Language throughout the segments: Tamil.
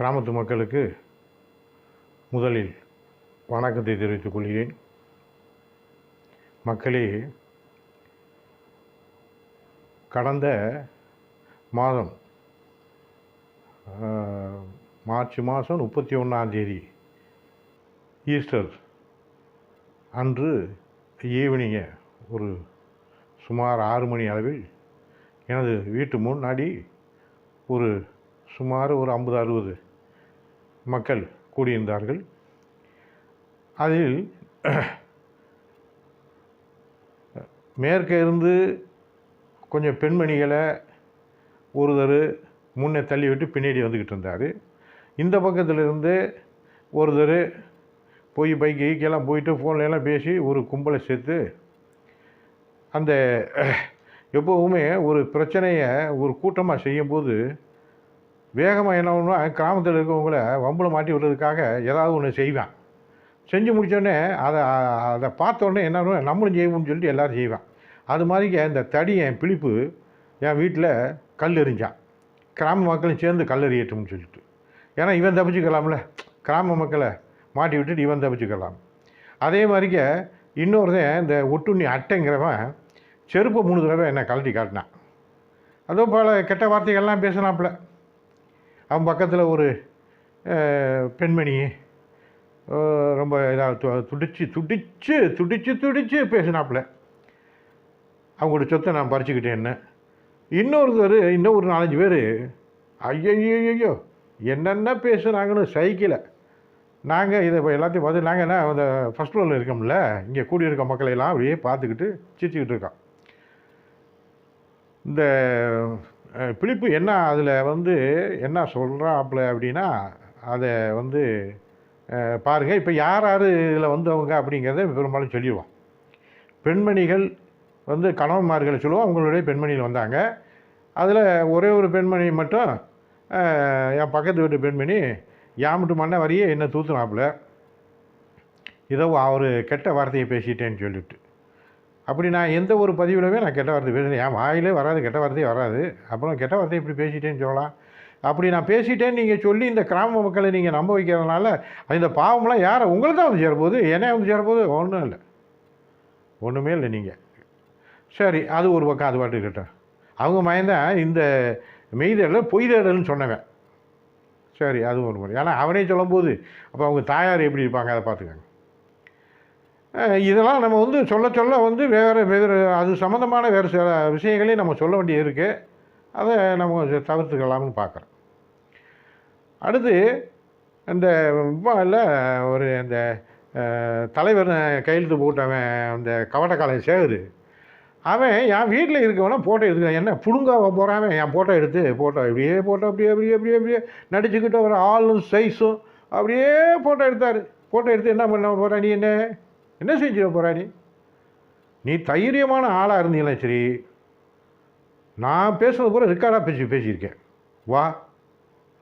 கிராமத்து மக்களுக்கு முதலில் வணக்கத்தை தெரிவித்துக் கொள்கிறேன். மக்களே கடந்த மாதம் மார்ச் மாதம் முப்பத்தி ஒன்றாந்தேதி ஈஸ்டர் அன்று ஈவினிங்க ஒரு சுமார் ஆறு மணி அளவில் எனது வீட்டு முன்னாடி ஒரு சுமார் ஒரு ஐம்பது அறுபது மக்கள் கூடியிருந்தார்கள். அதில் மேற்கே இருந்து கொஞ்சம் பெண்மணிகளை ஒருத்தர் முன்னே தள்ளிவிட்டு பின்னாடி வந்துக்கிட்டு இருந்தார். இந்த பக்கத்தில் இருந்து ஒருத்தர் போய் பைக் கீக்கெல்லாம் போயிட்டு ஃபோன்ல எல்லாம் பேசி ஒரு கும்பலை சேர்த்து அந்த எப்போவுமே ஒரு பிரச்சனையை ஒரு கூட்டமாக செய்யும்போது வேகமாக என்ன பண்ணுவா கிராமத்தில் இருக்கவங்கள வம்பில் மாட்டி விடுறதுக்காக ஏதாவது ஒன்று செய்வான். செஞ்சு முடித்தோடனே அதை அதை பார்த்த உடனே என்ன பண்ணுவேன், நம்மளும் செய்வோம்னு சொல்லிட்டு எல்லோரும் செய்வான். அது மாதிரிங்க இந்த தடி என் பிழிப்பு என் வீட்டில் கல் எறிஞ்சான் கிராம மக்களும் சேர்ந்து கல் எறியட்டும்னு சொல்லிட்டு. ஏன்னா இவன் தப்பிச்சுக்கலாம்ல. கிராம மக்களை மாட்டி விட்டுட்டு இவன் தப்பிச்சுக்கலாம். அதே மாதிரிக்க இன்னொருத்தன் இந்த ஒட்டுண்ணி அட்டைங்கிறவன் செருப்பை மூணு தடவை என்னை கழட்டி காட்டினான். அதோ பல கெட்ட வார்த்தைகள்லாம் பேசினாப்புல. அவன் பக்கத்தில் ஒரு பெண்மணி ரொம்ப இதாக துடிச்சு துடிச்சு துடிச்சு துடிச்சு பேசினாப்புல. அவங்களோட சொத்தை நான் பறிச்சுக்கிட்டேன்னு. இன்னொருத்தர் இன்னும் ஒரு நாலஞ்சு பேர் ஐயோ என்னென்ன பேசுகிறாங்கன்னு சைக்கிளை நாங்கள் இதை இப்போ எல்லாத்தையும் பார்த்து நாங்கள் என்ன அந்த ஃபஸ்ட் ஃப்ளோரில் இருக்கோம்ல இங்கே கூடியிருக்க மக்களை எல்லாம் அப்படியே பார்த்துக்கிட்டு சிரிச்சுக்கிட்டு இருக்கோம் இந்த பிலிப்பு என்ன அதில் வந்து என்ன சொல்கிறாப்புல அப்படின்னா அதை வந்து பாருங்கள் இப்போ யார் யார் இதில் வந்தவங்க அப்படிங்கிறத பெரும்பாலும் சொல்லிடுவோம் பெண்மணிகள் வந்து கணவன்மார்களை சொல்லுவோம். அவங்களுடைய பெண்மணிகள் வந்தாங்க. அதில் ஒரே ஒரு பெண்மணி மட்டும் என் பக்கத்து வீட்டு பெண்மணி யாமிட்டு மண்ண வரையே என்னை தூத்துனாப்புல ஏதோ அவர் கெட்ட வார்த்தையை பேசிட்டேன்னு சொல்லிட்டு. அப்படி நான் எந்த ஒரு பதிவிலுமே நான் கெட்ட வார்த்தை பேசுகிறேன் என் வாயிலே வராது கெட்ட வார்த்தையே வராது. அப்புறம் கெட்ட வார்த்தை இப்படி பேசிட்டேன்னு சொல்லலாம். அப்படி நான் பேசிட்டேன்னு நீங்கள் சொல்லி இந்த கிராம மக்களை நீங்கள் நம்ப வைக்கிறதுனால இந்த பாவம்லாம் யாரை உங்களை தான் வந்து சேரப்போகுது. என்ன வந்து சேரப்போகுது. ஒன்றும் இல்லை. ஒன்றுமே இல்லை நீங்கள் சரி அது ஒரு பக்கம் அது பாட்டு இருக்கட்டும். அவங்க மயந்தான் இந்த மெய்தேடல் பொய் தேடல்னு சொன்னவன். சரி அது ஒரு முறை. ஏன்னா அவனே சொல்லும்போது அப்போ அவங்க தாயார் எப்படி இருப்பாங்க அதை பார்த்துக்கோங்க. இதெல்லாம் நம்ம வந்து சொல்ல சொல்ல வந்து வேறு வேறு அது சம்மந்தமான வேறு சில விஷயங்களையும் நம்ம சொல்ல வேண்டியது இருக்குது அதை நம்ம தவிர்த்துக்கலாம்னு பார்க்குறோம். அடுத்து இந்த இல்லை ஒரு அந்த தலைவர் கையெழுத்து போட்டவன் அந்த கவட்டக்காலை சேகரு. அவன் என் வீட்டில் இருக்கவனா ஃபோட்டோ எடுத்துக்க என்ன புடுங்காவை போகிறான் என் ஃபோட்டோ எடுத்து ஃபோட்டோ இப்படியே ஃபோட்டோ அப்படியே அப்படியே அப்படியே அப்படியே நடிச்சுக்கிட்டு ஒரு ஆளும் சைஸும் அப்படியே ஃபோட்டோ எடுத்தார். ஃபோட்டோ எடுத்து என்ன பண்ண போகிறா நீ என்ன? என்ன செஞ்சிட போகிறா நீ நீ தைரியமான ஆளாக இருந்தீங்களா சரி நான் பேசுனது பூரா ரெக்கார்டாக பேசி பேசியிருக்கேன். வா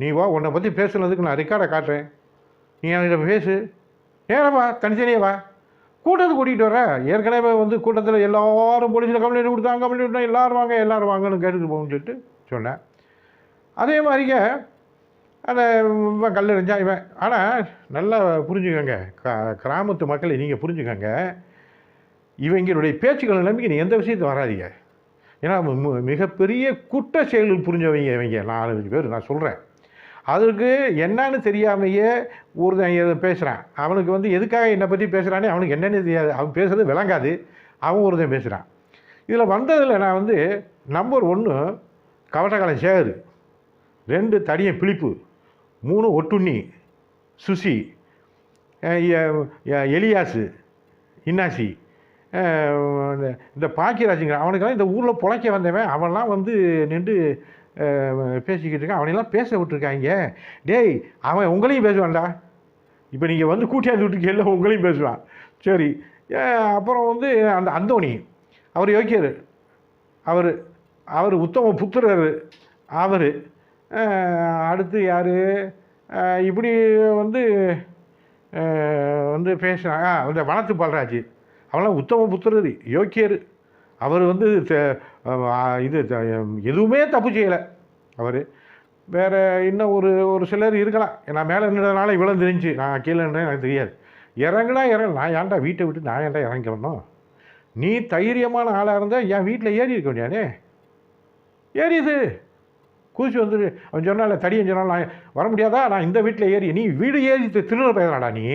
நீ வா உன்னை பற்றி பேசுனதுக்கு நான் ரெக்கார்டை காட்டுறேன். நீ என்கிட்ட பேசு. நேரம் வா தனித்தனியே வா. கூட்டத்தை கூட்டிகிட்டு வர ஏற்கனவே வந்து கூட்டத்தில் எல்லோரும் போலீஸில் கம்ப்ளைண்ட் கொடுத்தாங்க கம்ப்ளைண்ட் கொடுத்தா எல்லோரும் வாங்க எல்லாரும் வாங்கன்னு கேட்டுட்டு போகணும்னு சொல்லிட்டு சொன்னேன். அதே மாதிரிங்க அந்த இவன் கல் எறிஞ்சா இவன். ஆனால் நல்லா புரிஞ்சுக்கோங்க. க கிராமத்து மக்களை நீங்கள் புரிஞ்சுக்கோங்க. இவங்களுடைய பேச்சுக்கள் நம்பிக்கை நீ எந்த விஷயத்தையும் வராதீங்க. ஏன்னா மிகப்பெரிய குற்ற செயல்கள் புரிஞ்சவங்க இவங்க. நாலஞ்சு பேர் நான் சொல்கிறேன் அதற்கு என்னன்னு தெரியாமையே ஒருத்தன் பேசுகிறான் அவனுக்கு வந்து எதுக்காக என்னை பற்றி பேசுகிறானே அவனுக்கு என்னென்னு தெரியாது. அவன் பேசுகிறது விளங்காது. அவன் ஒருத்தன் பேசுகிறான் இதில் வந்ததில் நான் வந்து நம்பர் ஒன்று கவட்டக்காலை சேகர். ரெண்டு தடியன் பிழிப்பு. மூணு ஒட்டுண்ணி சுசி எலியாசு இன்னாசி இந்த இந்த பாக்கியராஜுங்கிற அவனுக்கெல்லாம் இந்த ஊரில் பிழைக்க வந்தவன் அவன்லாம் வந்து நின்று பேசிக்கிட்டு இருக்கான். அவனையெல்லாம் பேச விட்டுருக்காங்க. டேய் அவன் உங்களையும் பேசுவான்டா. இப்போ நீங்கள் வந்து கூட்டியாந்து விட்டுருக்கீங்கள உங்களையும் பேசுவான். சரி. அப்புறம் வந்து அந்த அந்தோணி அவர் யோக்கியர் அவர் அவர் உத்தம புத்திரர் அவர். அடுத்து யார்? இப்படி வந்து வந்து பேசுகிறாங்க இந்த வனத்து பாலராஜ். அவெல்லாம் உத்தம புத்திரர் யோக்கியர். அவர் வந்து இது த- எதுவுமே தப்பு செய்யலை. அவர் வேறு இன்னும் ஒரு ஒரு சிலர் இருக்கலாம். நான் மேலே நின்றதுனால இவ்வளோ தெரிஞ்சு. நான் கீழே நின்றேன் எனக்கு தெரியாது. இறங்குனா இறங்க. நான் ஏன்டா வீட்டை விட்டு நான் ஏன்டா இறங்கிக்கணும் நீ தைரியமான ஆளாக இருந்தால் என் வீட்டில் ஏறி இருக்க வேண்டியானே ஏறியுது கூசி வந்து அவன் சொன்னால தடியன் சொன்னால நான் வர முடியாதா? நான் இந்த வீட்டில் ஏறி நீ வீடு ஏறி திருடுற பேசுறாடா நீ.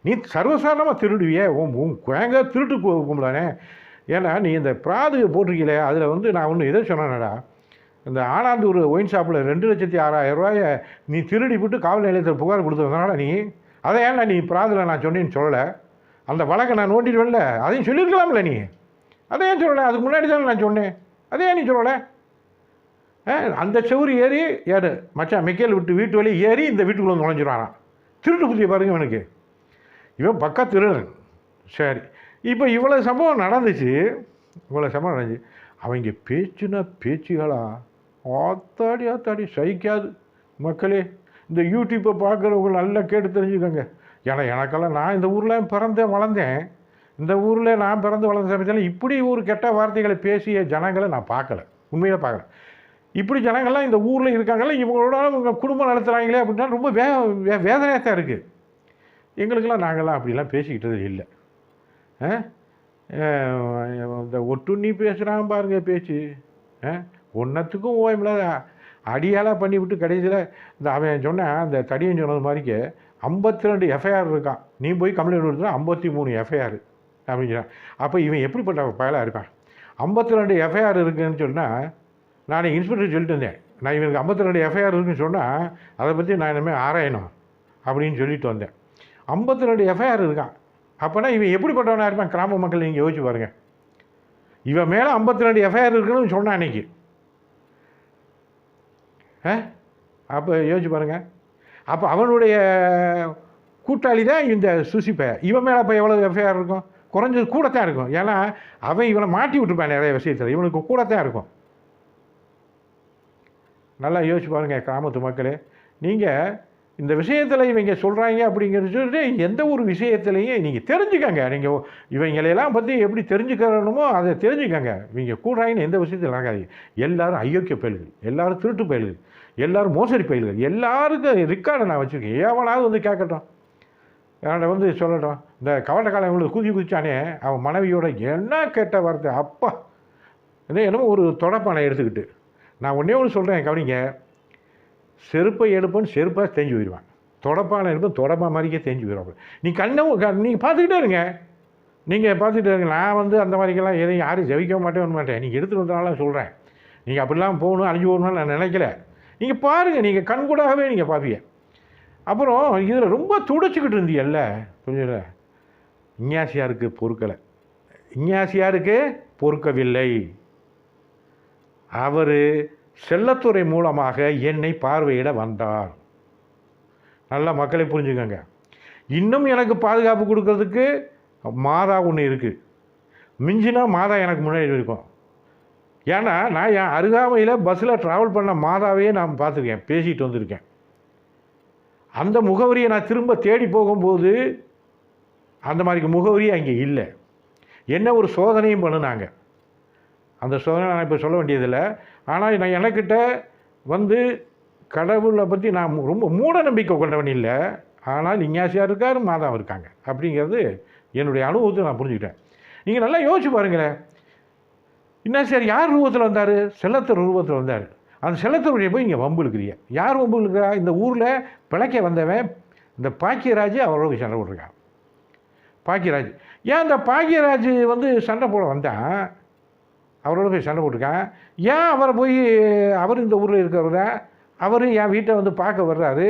நீ சர்வசாதாரணமாக திருடுவியே. உன் உன் குழங்க திருட்டு கு- கும்பலானே ஏன்னா நீ இந்த பிராது போட்டிருக்கீங்களே அதில் வந்து நான் ஒன்று எதை சொன்னேனடா? இந்த ஆனாந்தூர் ஒயின் ஷாப்பில் ரெண்டு லட்சத்தி ஆறாயிரம் ரூபாயை நீ திருடி விட்டு காவல் நிலையத்தில் புகார் கொடுத்ததுனால நீ? அதை ஏன்டா நீ பிராதில் நான் சொன்னேன்னு சொல்லலை? அந்த வழக்கை நான் நோண்டிடுவேன்ல? அதையும் சொல்லியிருக்கலாம்ல நீ? அதை ஏன் சொல்லலை? அதுக்கு முன்னாடி தானே நான் சொன்னேன். அதை ஏன் நீ சொல்லலை? அந்த செவுரு ஏறி ஏடு. மச்சான் மெக்கேல் விட்டு வீட்டு வழி ஏறி இந்த வீட்டுக்குள்ளே வந்து நுழைஞ்சிருவாரான் திருட்டு புத்தியை பாருங்க இவனுக்கு. இவன் பக்கா திருடன். சரி. இப்போ இவ்வளோ சம்பவம் நடந்துச்சு. இவ்வளோ சம்பவம் நடந்துச்சு. அவங்க பேச்சுனா பேச்சுகளா? ஆத்தாடி ஆத்தாடி சகிக்காது. மக்களே இந்த யூடியூப்பை பார்க்குறவங்க நல்லா கேட்டு தெரிஞ்சுக்கோங்க. ஏன்னா எனக்கெல்லாம் நான் இந்த ஊரில் பிறந்தேன் வளர்ந்தேன். இந்த ஊரில் நான் பிறந்து வளர்ந்த சமயத்தில் இப்படி ஒரு கெட்ட வார்த்தைகளை பேசிய ஜனங்களை நான் பார்க்கல. உண்மையில் பார்க்கல. இப்படி ஜனங்கள்லாம் இந்த ஊரில் இருக்காங்கல்ல இவங்களோட இவங்க குடும்பம் நடத்துகிறாங்களே அப்படின்னா ரொம்ப வே வே வேதனையாக தான் இருக்குது எங்களுக்கெல்லாம் நாங்கள்லாம் அப்படிலாம் பேசிக்கிட்டது இல்லை. ஆ? இந்த ஒட்டுண்ணி பேசுகிறான் பாருங்க பேச்சு. ஆ? ஒன்றத்துக்கும் ஓயமில்லாத அடியாலாக பண்ணிவிட்டு கடைசியில் இந்த அவன் சொன்னான் அந்த தடியன் சொன்னது மாதிரிக்கு ஐம்பத்தி ரெண்டு எஃப்ஐஆர் இருக்கான். நீ போய் கம்ப்ளைண்ட் கொடுத்தா ஐம்பத்தி மூணு எஃப்ஐஆர் அப்படின்னு சொன்னான். அப்போ இவன் எப்படிப்பட்ட பயலாக இருப்பான்? ஐம்பத்தி ரெண்டு எஃப்ஐஆர் இருக்குன்னு சொன்னால் நான் இன்ஸ்பெக்டர் சொல்லிட்டு இருந்தேன். நான் இவனுக்கு ஐம்பத்தி ரெண்டு எஃப்ஐஆர் இருக்குன்னு சொன்னால் அதை பற்றி நான் இனிமேல் ஆராயணும் அப்படின்னு சொல்லிட்டு வந்தேன். ஐம்பத்தி ரெண்டு எஃப்ஐஆர் இருக்கான். அப்போனா இவன் எப்படிப்பட்டவனாக இருப்பான்? கிராம மக்கள் நீங்கள் யோசிச்சு பாருங்கள் இவன் மேலே ஐம்பத்தி ரெண்டு எஃப்ஐஆர் இருக்குன்னு சொன்னான் அன்னைக்கு ஆ? அப்போ யோசிச்சு பாருங்கள் அப்போ அவனுடைய கூட்டாளி தான் இந்த சுசிப்பை இவன் மேலே அப்போ எவ்வளோ எஃப்ஐஆர் இருக்கும்? குறைஞ்சது கூடத்தான் இருக்கும். ஏன்னா அவன் இவனை மாட்டி விட்டுருப்பான் நிறைய விஷயத்தில். இவனுக்கு கூடத்தான் இருக்கும். நல்லா யோசிச்சு பாருங்கள் கிராமத்து மக்களே. நீங்கள் இந்த விஷயத்தில் இவங்க சொல்கிறாங்க அப்படிங்கிறது சொல்லிட்டு எந்த ஒரு விஷயத்துலையும் நீங்கள் தெரிஞ்சுக்கங்க. நீங்கள் இவங்களையெல்லாம் பற்றி எப்படி தெரிஞ்சுக்கணுமோ அதை தெரிஞ்சுக்கங்க. இவங்க கூடுறாங்கன்னு எந்த விஷயத்தில் நடக்காதீங்க. எல்லோரும் அயோக்கிய பயில்கள் எல்லாரும் திருட்டு பயில்கள் எல்லாரும் மோசடி பயில்கள் எல்லாருக்கும் ரெக்கார்டை நான் வச்சுருக்கேன். ஏவனாவது வந்து கேட்கட்டும். என்னோட வந்து சொல்லட்டும். இந்த கவட்டக்காலம் இவங்களுக்கு குதி குதிச்சானே அவன் மனைவியோட என்ன கேட்ட வார்த்தை? அப்பா. என்ன என்னமோ ஒரு தொடப்பானை எடுத்துக்கிட்டு. நான் ஒன்றே ஒன்று சொல்கிறேன் கவனிங்க. செருப்பை எடுப்பேன்னு செருப்பாக தேஞ்சு போயிடுவான். தொடப்பான எடுப்பேன் தொடப்பா மாதிரிக்கே தேஞ்சு போயிடுவாங்க நீ கண்ணை நீங்கள் பார்த்துக்கிட்டே இருங்க. நீங்கள் பார்த்துக்கிட்டே இருங்க. நான் வந்து அந்த மாதிரிக்கெல்லாம் எதையும் யாரும் ஜெயிக்க மாட்டேன் மாட்டேன். நீங்கள் எடுத்துகிட்டு வந்தனால சொல்கிறேன் நீங்கள் அப்படிலாம் போகணும் அழிஞ்சு போகணும்னு நான் நினைக்கல. நீங்கள் பாருங்கள் நீங்கள் கண்கூடாகவே நீங்கள் பார்ப்பீங்க. அப்புறம் இதில் ரொம்ப துடைச்சிக்கிட்டு இருந்தீங்கல்ல புரியல இஞ்ஞாசியாருக்கு பொறுக்கலை. இஞ்ஞாசியாருக்கு பொறுக்கவில்லை. அவர் செல்லத்துறை மூலமாக என்னை பார்வையிட வந்தார். நல்லா மக்களை புரிஞ்சுக்கோங்க. இன்னும் எனக்கு பாதுகாப்பு கொடுக்கறதுக்கு மாதா ஒன்று இருக்குது மிஞ்சினா மாதா எனக்கு முன்னாடி இருக்கும். ஏன்னா நான் என் அருகாமையில் பஸ்ஸில் ட்ராவல் பண்ண மாதாவையே நான் பார்த்துருக்கேன். பேசிகிட்டு வந்திருக்கேன். அந்த முகவரியை நான் திரும்ப தேடி போகும்போது அந்த மாதிரி முகவரி அங்கே இல்லை. என்ன ஒரு சோதனையும் பண்ணினாங்க. அந்த சோதனை நான் இப்போ சொல்ல வேண்டியதில்லை. ஆனால் நான் எனக்கிட்ட வந்து கடவுளை பற்றி நான் ரொம்ப மூட நம்பிக்கை கொண்டவன் இல்லை. ஆனால் இஞ்ஞாசியாக இருக்கார் மாதாவும் இருக்காங்க. அப்படிங்கிறது என்னுடைய அனுபவத்தை நான் புரிஞ்சுக்கிட்டேன். நீங்கள் நல்லா யோசிச்சு பாருங்களேன். இன்னாசியார் யார் ரூபத்தில் வந்தார்? செல்லத்தர் ரூபத்தில் வந்தார். அந்த செல்லத்தருடைய போய் இங்கே வம்பு இழுக்கிறீங்க. யார் வம்பு இருக்கிறா இந்த ஊரில் பிழைக்க வந்தவன் இந்த பாக்கியராஜ் அவரோட சண்டை போட்டிருக்கான். பாக்கியராஜ். ஏன் இந்த பாக்கியராஜ் வந்து சண்டை போட வந்தான்? அவரோட போய் சண்டை போட்டிருக்கேன் ஏன் அவரை போய் அவர் இந்த ஊரில் இருக்கிறவர் தான் என் வீட்டை வந்து பார்க்க வர்றாரு?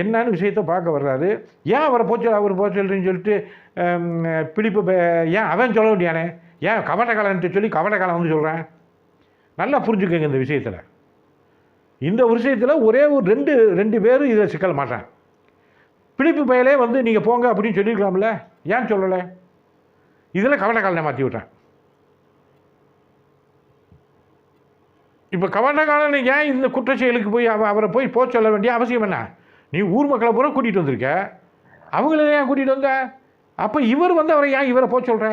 என்னன்னு விஷயத்தை பார்க்க வர்றாரு. ஏன் அவரை போச்சல் அவர் போச்சு சொல்லிட்டு பிடிப்பு ஏன் அவன் சொல்ல வேண்டியானே? ஏன் கவட்டக்காலன்ட்டு சொல்லி கவட்டக்காலம் வந்து சொல்கிறேன் நல்லா புரிஞ்சுக்கோங்க இந்த விஷயத்தில். இந்த விஷயத்தில் ஒரே ஒரு ரெண்டு ரெண்டு பேரும் இதில் சிக்கல் மாட்டான் பிடிப்பு பயலே வந்து நீங்கள் போங்க அப்படின்னு சொல்லியிருக்கலாம்ல? ஏன் சொல்லலை? இதில் கவட்டக்காலனை மாற்றி விட்டேன் இப்போ கவர்னகாலன் ஏன் இந்த குற்றச்செயலுக்கு போய் அவரை போய் போக சொல்ல வேண்டிய அவசியம் என்ன? நீ ஊர் மக்களை பூரா கூட்டிகிட்டு வந்திருக்க. அவங்கள ஏன் கூட்டிகிட்டு வந்த? அப்போ இவர் வந்து அவரை ஏன் இவரை போக சொல்கிற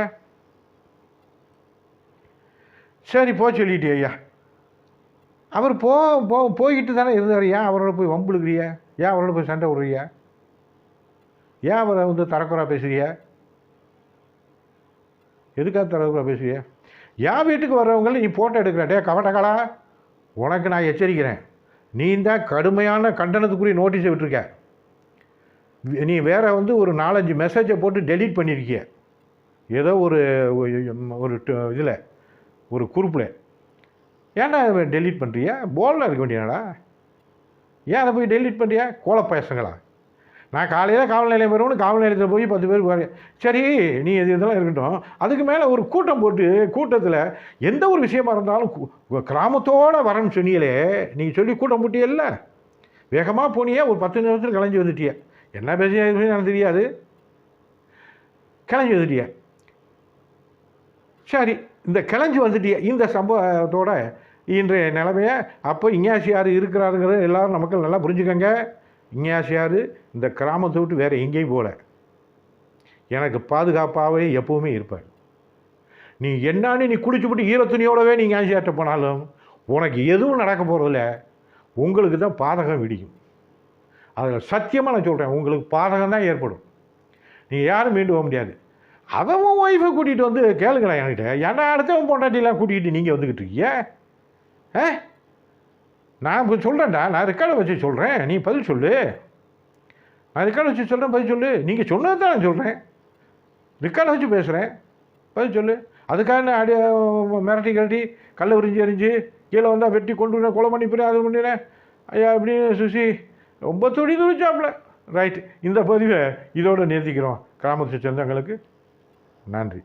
சரி போக சொல்லிட்டே ஐயா. அவர் போ போ போய்கிட்டு தானே இருந்தார். ஏன் அவரோட போய் வம்புழுக்கிறிய ஏன் அவரோட போய் சண்டை விடுறிய ஏன் அவரை வந்து தரக்குறா பேசுகிறிய எதுக்காக தரக்குறா பேசுகிறிய என் வீட்டுக்கு வர்றவங்கள நீ ஃபோட்டோ எடுக்கிற. டே கவட்டக்கடா உனக்கு நான் எச்சரிக்கிறேன். நீ தான் கடுமையான கண்டனத்துக்குரிய நோட்டீஸை விட்டுருக்க. நீ வேறு வந்து ஒரு நாலஞ்சு மெசேஜை போட்டு டெலீட் பண்ணியிருக்கிய ஏதோ ஒரு ஒரு இதில் ஒரு குரூப்பில் ஏன்டா டெலீட் பண்ணுறியா போலில் இருக்க வேண்டியனடா ஏன் அதை போய் டெலீட் பண்ணுறியா கோலப்பாயசங்களா நான் காலையில் காவல் நிலையம் வருவோம்னு காவல் நிலையத்தில் போய் பத்து பேர் பாரு சரி நீ இது இதெல்லாம் இருக்கட்டும். அதுக்கு மேலே ஒரு கூட்டம் போட்டு கூட்டத்தில் எந்த ஒரு விஷயமா இருந்தாலும் கிராமத்தோடு வரேன்னு சொன்னீங்களே நீங்கள் சொல்லி கூட்டம் போட்டியல்ல? வேகமாக போனியே ஒரு பத்து நிமிஷத்தில் கிளஞ்சி வந்துட்டிய. என்ன பேசி எனக்கு தெரியாது கிளஞ்சி வந்துட்டிய. சரி இந்த கிளஞ்சி வந்துட்டிய இந்த சம்பவத்தோட இன்றைய நிலைமையை அப்போ இங்கேசியார் இருக்கிறாருங்கிறது எல்லாரும் நமக்கு நல்லா புரிஞ்சுக்கங்க. இஞ்ஞாசியார் இந்த கிராமத்தை விட்டு வேறு எங்கேயும் போகல எனக்கு பாதுகாப்பாகவே எப்பவுமே இருப்பார். நீ என்னான்னு நீ குடிச்சுப்புட்டு ஈரத்துணியோடவே நீ ஞாசியார்ட்ட போனாலும் உனக்கு எதுவும் நடக்க போகிறதில்ல உங்களுக்கு தான் பாதகம் விடியும். அதில் சத்தியமாக நான் சொல்கிறேன் உங்களுக்கு பாதகம் தான் ஏற்படும். நீங்கள் யாரும் மீண்டு போக முடியாது. அவன் உன் ஒய்ஃபை கூட்டிகிட்டு வந்து கேளுங்களேன் என்கிட்ட. ஏன்னா அடுத்தவன் பொண்டாட்டிலாம் கூட்டிகிட்டு நீங்கள் வந்துக்கிட்டு இருக்கீங்க? ஆ? நான் இப்போ சொல்கிறேன்டா நான் ரெக்கார்டை வச்சு சொல்கிறேன் நீ பதில் சொல்லு. நான் ரெக்கார்டை வச்சு சொல்கிறேன் பதில் சொல்லு. நீங்கள் சொன்னது தான் நான் சொல்கிறேன் ரெக்கார்டை வச்சு பேசுகிறேன் பதில் சொல்லு. அதுக்காக நான் மிரட்டி கிரட்டி கல்லை உறிஞ்சி எறிஞ்சு கீழே வந்தால் வெட்டி கொண்டு வந்து கொலை பண்ணிப்பிறேன் அது பண்ணினேன் ஐயா அப்படின்னு சுசி ரொம்ப துடி துடிச்சாப்புல. ரைட் இந்த பதிவை இதோடு நிறுத்திக்கிறோம். கிராமத்து சொந்தங்களுக்கு நன்றி.